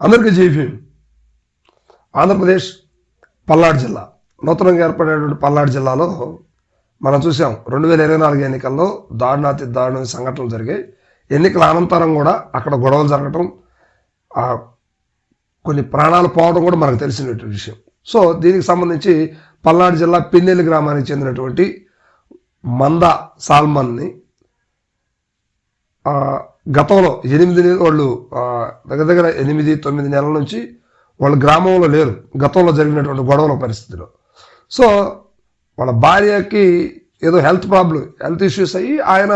America GP Andhra Pradesh Palnadu జిల్లా. నూతనంగా ఏర్పడినటువంటి పల్నాడు జిల్లాలో మనం చూసాం రెండు వేల ఇరవై నాలుగు ఎన్నికల్లో దారుణాతి దారుణ సంఘటనలు జరిగాయి. ఎన్నికల అనంతరం కూడా అక్కడ గొడవలు జరగటం కొన్ని ప్రాణాలు పోవడం కూడా మనకు తెలిసినటువంటి విషయం. సో దీనికి సంబంధించి పల్నాడు జిల్లా పిన్నెల్లి గ్రామానికి చెందినటువంటి మంద సాల్మన్ని గతంలో ఎనిమిది వాళ్ళు దగ్గర దగ్గర ఎనిమిది తొమ్మిది నెలల నుంచి వాళ్ళ గ్రామంలో లేరు. గతంలో జరిగినటువంటి గొడవల పరిస్థితిలో. సో వాళ్ళ భార్యకి ఏదో హెల్త్ ప్రాబ్లం హెల్త్ ఇష్యూస్ అయ్యి ఆయన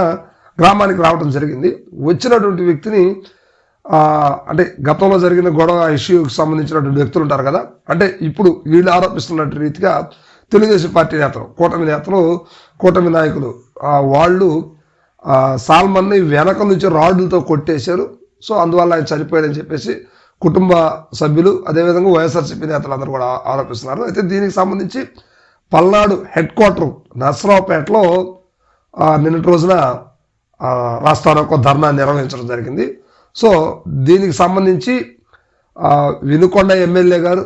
గ్రామానికి రావడం జరిగింది. వచ్చినటువంటి వ్యక్తిని అంటే గతంలో జరిగిన గొడవ ఇష్యూకి సంబంధించినటువంటి వ్యక్తులు ఉంటారు కదా అంటే ఇప్పుడు వీళ్ళు ఆరోపిస్తున్నట్టు రీతిగా తెలుగుదేశం పార్టీ నేతలు కూటమి నేతలు కూటమి నాయకులు వాళ్ళు సాల్మన్ని వెనక నుంచి రాడ్లతో కొట్టేశారు. సో అందువల్ల ఆయన చనిపోయాడని చెప్పేసి కుటుంబ సభ్యులు అదేవిధంగా వైఎస్ఆర్సీపీ నేతలు అందరూ కూడా ఆరోపిస్తున్నారు. అయితే దీనికి సంబంధించి పల్నాడు హెడ్ క్వార్టర్ నర్సరావుపేటలో నిన్నటి రోజున ఆ, రాస్తారోకో ధర్నా నిర్వహించడం జరిగింది. సో దీనికి సంబంధించి వినుకొండ ఎమ్మెల్యే గారు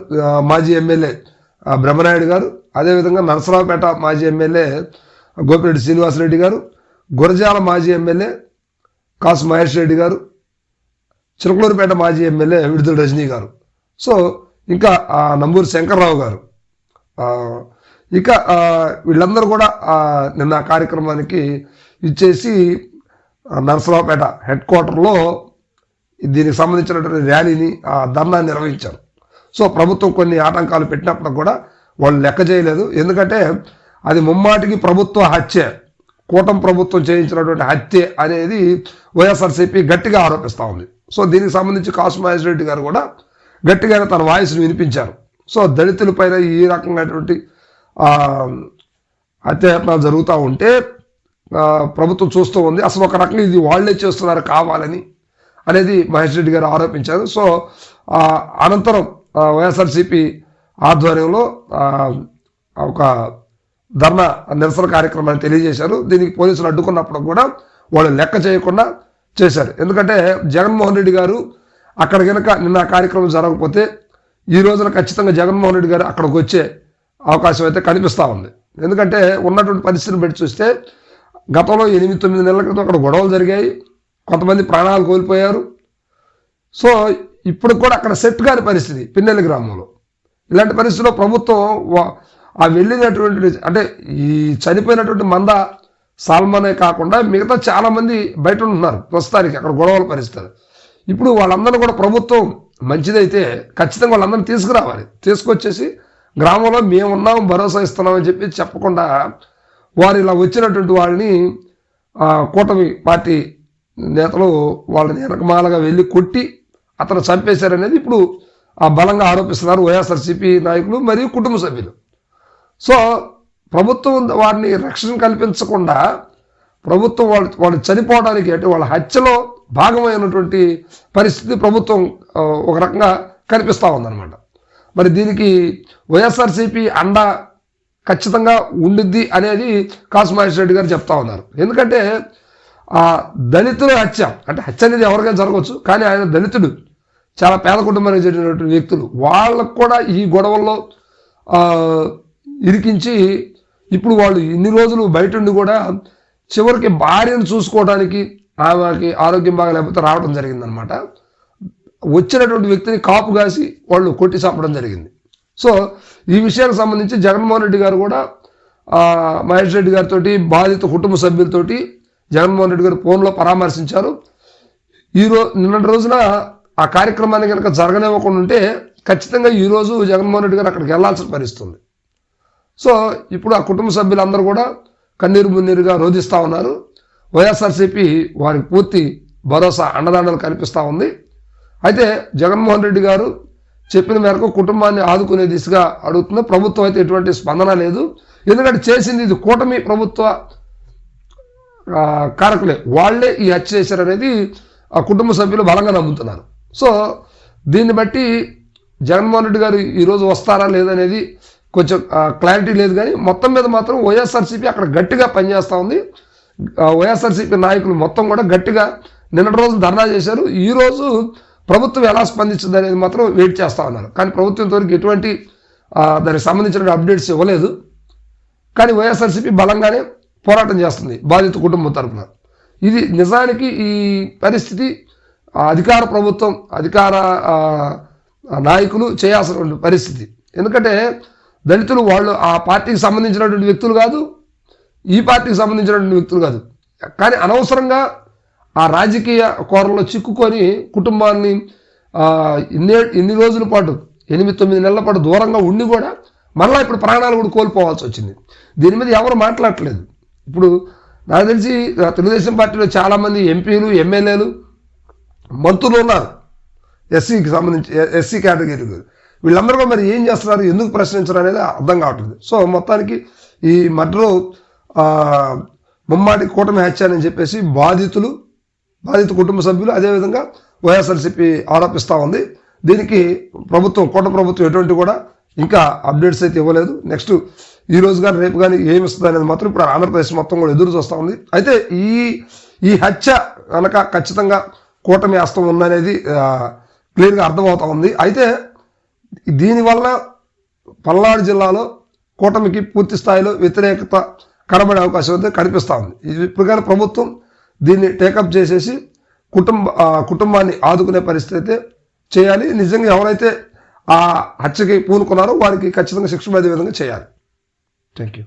మాజీ ఎమ్మెల్యే బ్రహ్మనాయుడు గారు అదేవిధంగా నరసరావుపేట మాజీ ఎమ్మెల్యే గోపిరెడ్డి శ్రీనివాసరెడ్డి గారు గురజాల మాజీ ఎమ్మెల్యే కాసు మహేష్ రెడ్డి గారు చిలకలూరుపేట మాజీ ఎమ్మెల్యే విడుదల రజనీ గారు. సో ఇంకా నంబూరు శంకర్రావు గారు. ఇక వీళ్ళందరూ కూడా నిన్న కార్యక్రమానికి ఇచ్చేసి నరసరావుపేట హెడ్ క్వార్టర్లో దీనికి సంబంధించినటువంటి ర్యాలీని ఆ ధర్నా నిర్వహించారు. సో ప్రభుత్వం కొన్ని ఆటంకాలు పెట్టినప్పుడు కూడా వాళ్ళు లెక్క చేయలేదు. ఎందుకంటే అది ముమ్మాటికి ప్రభుత్వ హత్య. కూటమి ప్రభుత్వం చేయించినటువంటి హత్య అనేది వైఎస్ఆర్సీపీ గట్టిగా ఆరోపిస్తూ ఉంది. సో దీనికి సంబంధించి కాసు మహేష్ రెడ్డి గారు కూడా గట్టిగానే తన వాయిస్ను వినిపించారు. సో దళితులపైన ఈ రకమైనటువంటి ఆ, హత్యాయత్నాలు జరుగుతూ ఉంటే ప్రభుత్వం చూస్తూ ఉంది. అసలు ఒక రకంగా ఇది వాళ్ళే చేస్తున్నారు కావాలని అనేది మహేష్ రెడ్డి గారు ఆరోపించారు. సో అనంతరం వైఎస్ఆర్సీపీ ఆధ్వర్యంలో ఒక ధర్నా నిరసన కార్యక్రమాన్ని తెలియజేశారు. దీనికి పోలీసులు అడ్డుకున్నప్పుడు కూడా వాళ్ళు లెక్క చేయకుండా చేశారు. ఎందుకంటే జగన్మోహన్ రెడ్డి గారు అక్కడ కనుక నిన్న కార్యక్రమం జరగకపోతే ఈ రోజున ఖచ్చితంగా జగన్మోహన్ రెడ్డి గారు అక్కడికి వచ్చే అవకాశం అయితే కనిపిస్తూ ఉంది. ఎందుకంటే ఉన్నటువంటి పరిస్థితిని బట్టి చూస్తే గతంలో ఎనిమిది తొమ్మిది నెలల క్రితం అక్కడ గొడవలు జరిగాయి. కొంతమంది ప్రాణాలు కోల్పోయారు. సో ఇప్పుడు కూడా అక్కడ సెట్ కాని పరిస్థితి పిన్నెల్లి గ్రామంలో. ఇలాంటి పరిస్థితిలో ప్రభుత్వం ఆ వెళ్ళినటువంటి అంటే ఈ చనిపోయినటువంటి మంద సాల్మనే కాకుండా మిగతా చాలామంది బయట ఉంటున్నారు. ప్రస్తుతానికి అక్కడ గొడవల పరిస్థితులు. ఇప్పుడు వాళ్ళందరూ కూడా ప్రభుత్వం మంచిదైతే ఖచ్చితంగా వాళ్ళందరినీ తీసుకురావాలి. తీసుకొచ్చేసి గ్రామంలో మేమున్నాం భరోసా ఇస్తున్నామని చెప్పి చెప్పకుండా వారు ఇలా వచ్చినటువంటి వాళ్ళని కూటమి పార్టీ నేతలు వాళ్ళని వెనకమాలగా వెళ్ళి కొట్టి అతను చంపేశారనేది ఇప్పుడు ఆ బలంగా ఆరోపిస్తున్నారు వైఎస్ఆర్సీపీ నాయకులు మరియు కుటుంబ సభ్యులు. సో ప్రభుత్వం వారిని రక్షణ కల్పించకుండా ప్రభుత్వం వాళ్ళు వాళ్ళు చనిపోవడానికి అంటే వాళ్ళ హత్యలో భాగమైనటువంటి పరిస్థితి ప్రభుత్వం ఒక రకంగా కనిపిస్తూ ఉందన్నమాట. మరి దీనికి వైఎస్ఆర్సీపీ అండ ఖచ్చితంగా ఉండిద్ది అనేది కాసు మహేష్ రెడ్డి గారు చెప్తా ఉన్నారు. ఎందుకంటే ఆ దళితుల హత్య అంటే హత్య అనేది ఎవరికైనా జరగవచ్చు కానీ ఆయన దళితుడు చాలా పేద కుటుంబానికి చెందినటువంటి వ్యక్తులు వాళ్ళకు కూడా ఈ గొడవల్లో ఇరికించి ఇప్పుడు వాళ్ళు ఇన్ని రోజులు బయట ఉండి కూడా చివరికి భార్యను చూసుకోవడానికి ఆమెకి ఆరోగ్యం బాగా లేకపోతే రావడం జరిగిందనమాట వచ్చినటువంటి వ్యక్తిని కాపు కాసి వాళ్ళు కొట్టి చంపడం జరిగింది. సో ఈ విషయానికి సంబంధించి జగన్మోహన్ రెడ్డి గారు కూడా మహేష్ రెడ్డి గారితో బాధిత కుటుంబ సభ్యులతోటి జగన్మోహన్ రెడ్డి గారు ఫోన్లో పరామర్శించారు. ఈ రోజు నిన్నటి రోజున ఆ కార్యక్రమాన్ని కనుక జరగనివ్వకుండా ఉంటే ఖచ్చితంగా ఈ రోజు జగన్మోహన్ రెడ్డి గారు అక్కడికి వెళ్ళాల్సిన పరిస్థితుంది. సో ఇప్పుడు ఆ కుటుంబ సభ్యులందరూ కూడా కన్నీరు మున్నీరుగా రోధిస్తూ ఉన్నారు. వైఎస్ఆర్సీపీ వారికి పూర్తి భరోసా అండదండలు కనిపిస్తూ ఉంది. అయితే జగన్మోహన్ రెడ్డి గారు చెప్పిన మేరకు కుటుంబాన్ని ఆదుకునే దిశగా అడుగుతుంది ప్రభుత్వం అయితే ఎటువంటి స్పందన లేదు. ఎందుకంటే చేసింది ఇది కూటమి ప్రభుత్వ కారకులే. వాళ్ళే ఈ హత్య చేశారనేది ఆ కుటుంబ సభ్యులు బలంగా నమ్ముతున్నారు. సో దీన్ని బట్టి జగన్మోహన్ రెడ్డి గారు ఈరోజు వస్తారా లేదనేది కొంచెం క్లారిటీ లేదు కానీ మొత్తం మీద మాత్రం వైఎస్ఆర్సీపీ అక్కడ గట్టిగా పనిచేస్తూ ఉంది. వైఎస్ఆర్సీపీ నాయకులు మొత్తం కూడా గట్టిగా నిన్నటి రోజు ధర్నా చేశారు. ఈ రోజు ప్రభుత్వం ఎలా స్పందించింది అనేది మాత్రం వెయిట్ చేస్తూ ఉన్నారు. కానీ ప్రభుత్వం ఇంతవరకు ఎటువంటి దానికి సంబంధించిన అప్డేట్స్ ఇవ్వలేదు. కానీ వైఎస్ఆర్సీపీ బలంగానే పోరాటం చేస్తుంది బాధిత కుటుంబం తరపున. ఇది నిజానికి ఈ పరిస్థితి అధికార ప్రభుత్వం అధికార నాయకులు చేయాల్సిన పరిస్థితి. ఎందుకంటే దళితులు వాళ్ళు ఆ పార్టీకి సంబంధించినటువంటి వ్యక్తులు కాదు ఈ పార్టీకి సంబంధించినటువంటి వ్యక్తులు కాదు. కానీ అనవసరంగా ఆ రాజకీయ కోరలో చిక్కుకొని కుటుంబాన్ని ఇన్ని ఇన్ని రోజుల పాటు ఎనిమిది తొమ్మిది నెలల పాటు దూరంగా ఉండి కూడా మళ్ళీ ఇప్పుడు ప్రాణాలు కూడా కోల్పోవాల్సి వచ్చింది. దీని మీద ఎవరు మాట్లాడట్లేదు. ఇప్పుడు నాకు తెలిసి తెలుగుదేశం పార్టీలో చాలామంది ఎంపీలు ఎమ్మెల్యేలు మంత్రులు ఉన్నారు. ఎస్సీకి సంబంధించి ఎస్సీ కేటగిరీకి వీళ్ళందరూ మరి ఏం చేస్తున్నారు ఎందుకు ప్రశ్నించరు అనేది అర్థం కావట్లేదు. సో మొత్తానికి ఈ మధ్యలో ముమ్మాటి కూటమి హత్య అని చెప్పేసి బాధితులు బాధిత కుటుంబ సభ్యులు అదేవిధంగా వైఎస్ఆర్సీపీ ఆరోపిస్తూ ఉంది. దీనికి ప్రభుత్వం కోట ప్రభుత్వం ఎటువంటి కూడా ఇంకా అప్డేట్స్ అయితే ఇవ్వలేదు. నెక్స్ట్ ఈ రోజు కానీ రేపు కానీ ఏమి ఇస్తుంది అనేది మాత్రం ఇప్పుడు ఆంధ్రప్రదేశ్ మొత్తం కూడా ఎదురు చూస్తూ ఉంది. అయితే ఈ ఈ హత్య కనుక ఖచ్చితంగా కూటమి హస్తం ఉందనేది క్లియర్గా అర్థమవుతా ఉంది. అయితే దీనివల్ల పల్నాడు జిల్లాలో కూటమికి పూర్తి స్థాయిలో వ్యతిరేకత కనబడే అవకాశం అయితే కనిపిస్తూ ఉంది. ఇది ఇప్పుడు కానీ ప్రభుత్వం దీన్ని టేకప్ చేసేసి కుటుంబ కుటుంబాన్ని ఆదుకునే పరిస్థితి అయితే చేయాలి. నిజంగా ఎవరైతే ఆ హత్యకి పూనుకున్నారో వారికి ఖచ్చితంగా శిక్ష పడే విధంగా చేయాలి. Thank you